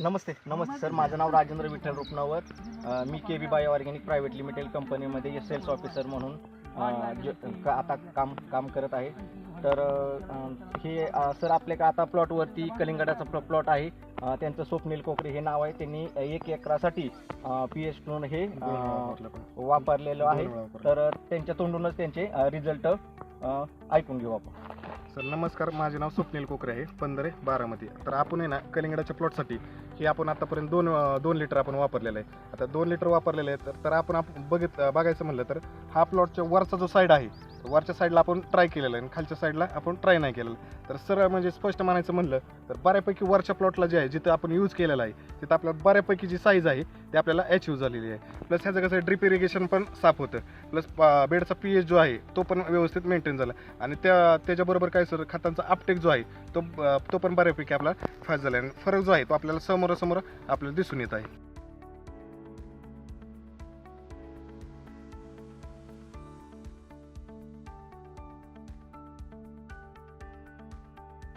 नमस्ते नमस्ते. सर माझं नाव राजेंद्र विठ्ठल रुपनावर अ, मी K B bio organic private limited कंपनीमध्ये सेल्स ऑफिसर म्हणून अ, ज- का- आता काम काम करत आहे. तर अ, हे अ, सर आपल्या आता प्लॉटवरती कलिंगडाचा प्लॉ प्लॉट आहे. अ, त्यांचं स्वप्नील कोकरे हे नाव आहे. त्यांनी एक एकरासाठी पी एच टून हे अ, वापरलेलं आहे. तर त्यांच्या तोंडूनच त्यांचे रिझल्ट ऐकून घेऊ आपण. सर नमस्कार. माझे नाव स्वप्नील कोकरे आहे पंधरे बारामती. तर आपण आहे ना कलिंगडाच्या प्लॉटसाठी हे आपण आतापर्यंत दोन दोन लिटर आपण वापरलेलं आहे. आता दोन लिटर वापरलेलं आहे तर तर आपण आप बघित बघायचं म्हणलं तर हा प्लॉटच्या वरचा जो साईड आहे वरच्या साईडला आपण ट्राय केलेलं आहे आणि खालच्या साईडला आपण ट्राय नाही केलेलं. तर सरळ म्हणजे स्पष्ट म्हणायचं म्हणलं तर बऱ्यापैकी वरच्या प्लॉटला जे आहे जिथं आपण यूज केलेलं आहे तिथं आपल्याला बऱ्यापैकी जी साईज आहे ती आपल्याला अचीव झालेली आहे. प्लस ह्याचं कसं ड्रिप इरिगेशन पण साफ होतं. प्लस बेडचा पी एच जो आहे तो पण व्यवस्थित मेंटेन झाला. आणि त्या त्याच्याबरोबर काय सर खतांचा अपटेक जो आहे तो तो पण बऱ्यापैकी आपला फास्ट झाला. आणि फरक जो आहे तो आपल्याला समोरासमोर आपल्याला दिसून येत आहे.